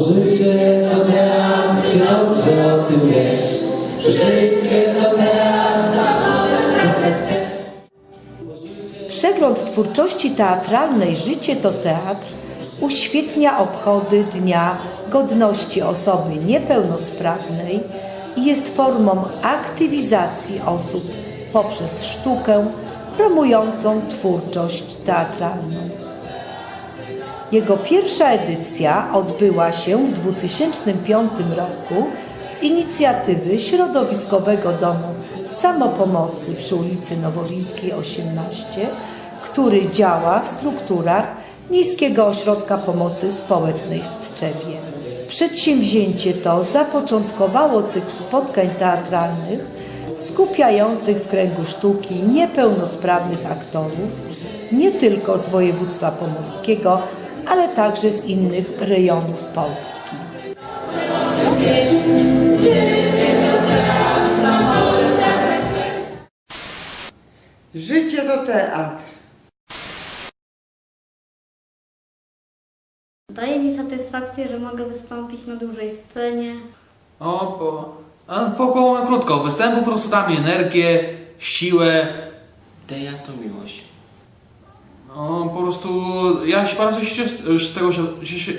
życie to teatr, ty dobrze o tym wiesz. Życie to teatr. Przegląd twórczości teatralnej Życie to teatr uświetnia obchody Dnia Godności Osoby Niepełnosprawnej i jest formą aktywizacji osób poprzez sztukę promującą twórczość teatralną. Jego pierwsza edycja odbyła się w 2005 roku z inicjatywy Środowiskowego Domu Samopomocy przy ulicy Nowolińskiej 18, który działa w strukturach Miejskiego Ośrodka Pomocy Społecznej w Tczewie. Przedsięwzięcie to zapoczątkowało cykl spotkań teatralnych skupiających w kręgu sztuki niepełnosprawnych aktorów, nie tylko z województwa pomorskiego, ale także z innych rejonów Polski. Życie to teatr. Daje mi satysfakcję, że mogę wystąpić na dużej scenie. O, po, a, po, krótko. Występ po prostu da mi energię, siłę. Deja to miłość. No, po prostu ja się bardzo się cieszę z tego, że,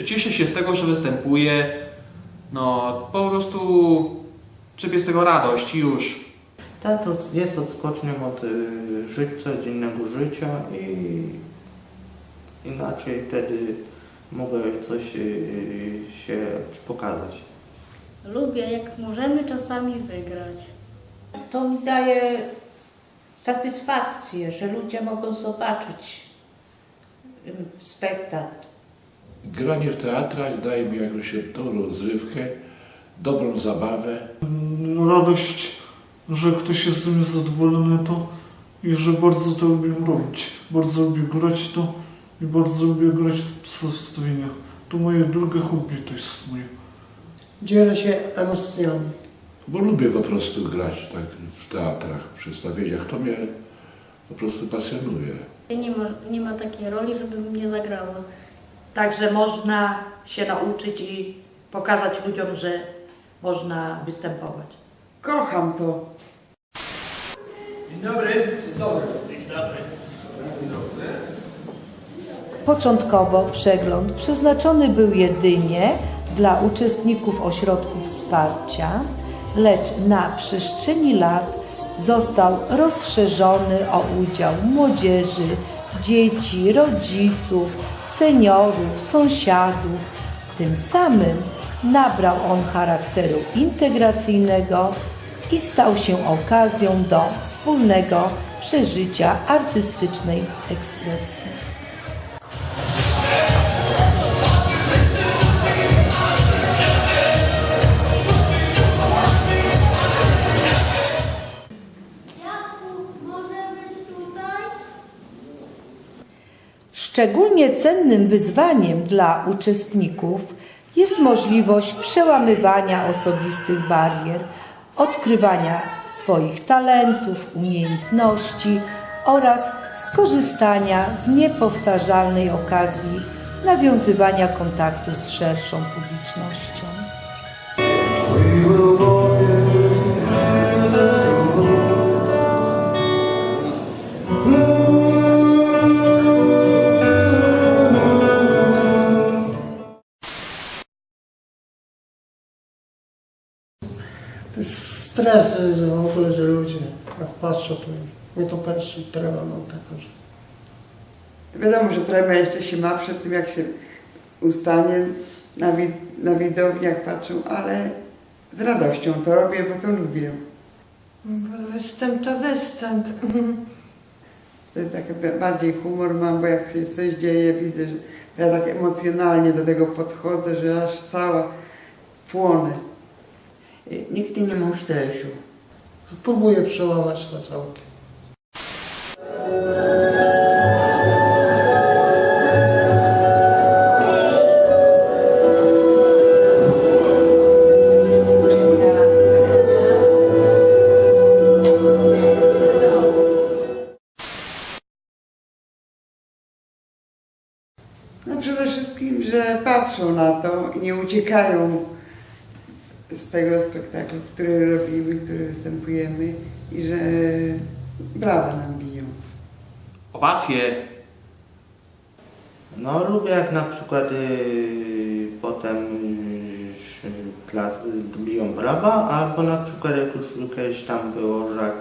cieszę, się z tego, że występuję. No, po prostu czerpię z tego radość i już. Teatr jest odskocznią od y, żyć, codziennego życia i inaczej wtedy mogę coś y, się pokazać. Lubię, jak możemy czasami wygrać. To mi daje satysfakcję, że ludzie mogą zobaczyć spektakl. Granie w teatrach daje mi jakąś tą rozrywkę, dobrą zabawę. radość, że ktoś jest ze mnie zadowolony to i że bardzo to lubię robić. Bardzo lubię grać to i bardzo lubię grać w przedstawieniach. To moje drugie hobby to jest moje. Dzielę się emocjami. Bo lubię po prostu grać tak w teatrach, w przedstawieniach. To mnie po prostu pasjonuje. Nie ma, nie ma takiej roli, żebym nie zagrała. Także można się nauczyć i pokazać ludziom, że można występować. Kocham to. Początkowo przegląd przeznaczony był jedynie dla uczestników ośrodków wsparcia, lecz na przestrzeni lat został rozszerzony o udział młodzieży, dzieci, rodziców, seniorów, sąsiadów. Tym samym nabrał on charakteru integracyjnego i stał się okazją do wspólnego przeżycia artystycznej ekspresji. Szczególnie cennym wyzwaniem dla uczestników jest możliwość przełamywania osobistych barier, odkrywania swoich talentów, umiejętności oraz skorzystania z niepowtarzalnej okazji nawiązywania kontaktu z szerszą publicznością. Jak patrzą, to nie to pierwszy trema mam taką, że Wiadomo, że trema jeszcze się ma przed tym, jak się ustanie na, wi- na widowni, jak patrzą, ale z radością to robię, bo to lubię. Występ to występ. To jest taki ba- bardziej humor mam, bo jak się coś dzieje, widzę, że ja tak emocjonalnie do tego podchodzę, że aż cała płonę. Nigdy nie mam stresu. Próbuję przełamać to całkiem. No przede wszystkim, że patrzą na to i nie uciekają z tego spektaklu, który robimy, który występujemy i że brawa nam biją. Owacje. No lubię jak na przykład y, potem y, klas, y, biją brawa, albo na przykład jak już kiedyś tam było, że y,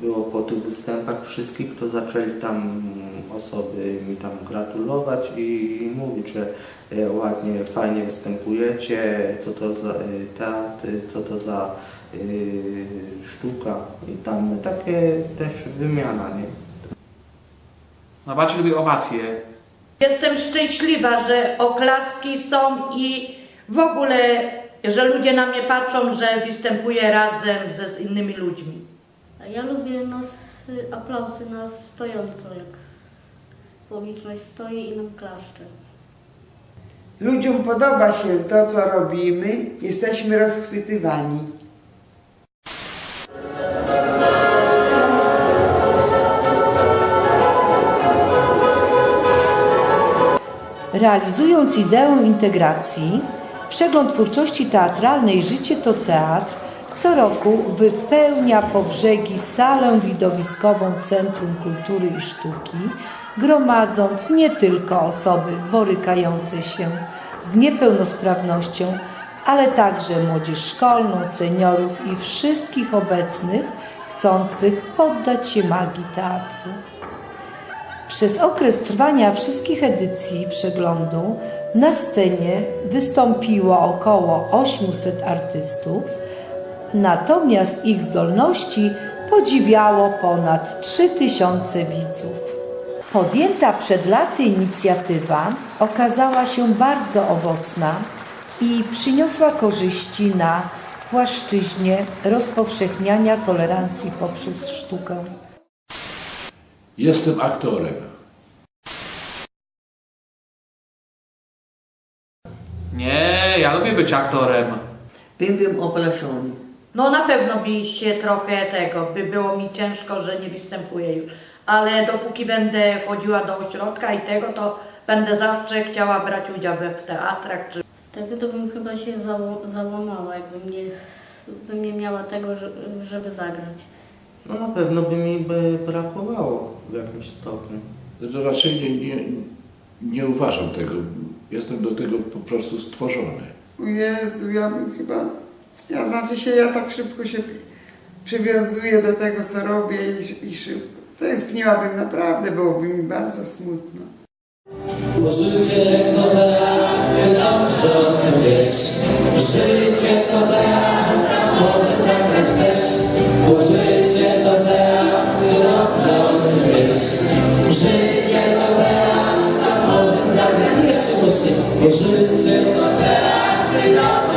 było po tych występach wszystkich, to zaczęli tam osoby mi tam gratulować i mówić, że y, ładnie, fajnie występujecie, co to za y, teatr, co to za y, sztuka i tam takie też wymiana, nie? Najbardziej lubię owacje. Jestem szczęśliwa, że oklaski są i w ogóle, że ludzie na mnie patrzą, że występuję razem ze z innymi ludźmi. Ja lubię nas, aplauzy na stojąco, jak publiczność stoi i nam klaszcze. Ludziom podoba się to, co robimy, jesteśmy rozchwytywani. Realizując ideę integracji, przegląd twórczości teatralnej Życie to Teatr co roku wypełnia po brzegi salę widowiskową Centrum Kultury i Sztuki, gromadząc nie tylko osoby borykające się z niepełnosprawnością, ale także młodzież szkolną, seniorów i wszystkich obecnych chcących poddać się magii teatru. Przez okres trwania wszystkich edycji przeglądu na scenie wystąpiło około 800 artystów, natomiast ich zdolności podziwiało ponad 3000 widzów. Podjęta przed laty inicjatywa okazała się bardzo owocna i przyniosła korzyści na płaszczyźnie rozpowszechniania tolerancji poprzez sztukę. Jestem aktorem. Nie, ja lubię być aktorem. Byłem oblasiony. No na pewno by się trochę tego, by było mi ciężko, że nie występuję już. Ale dopóki będę chodziła do ośrodka i tego, to będę zawsze chciała brać udział we w teatrach czy Wtedy to bym chyba się zało- załamała, jakbym nie, bym nie miała tego, że- żeby zagrać. No na pewno by mi by brakowało w jakimś stopniu. To raczej nie, nie, nie uważam tego. Jestem do tego po prostu stworzony. Jezu, ja bym chyba, ja znaczy się, ja tak szybko się przywiązuję do tego, co robię i, i szybko. Tęskniłabym naprawdę, byłoby mi bardzo smutno. Życie to teatr, dobrze wiesz. Życie to może zagrać też. Bo życie to teatr, dobrze wiesz. Życie to może zagrać jeszcze. Bo życie to dobrze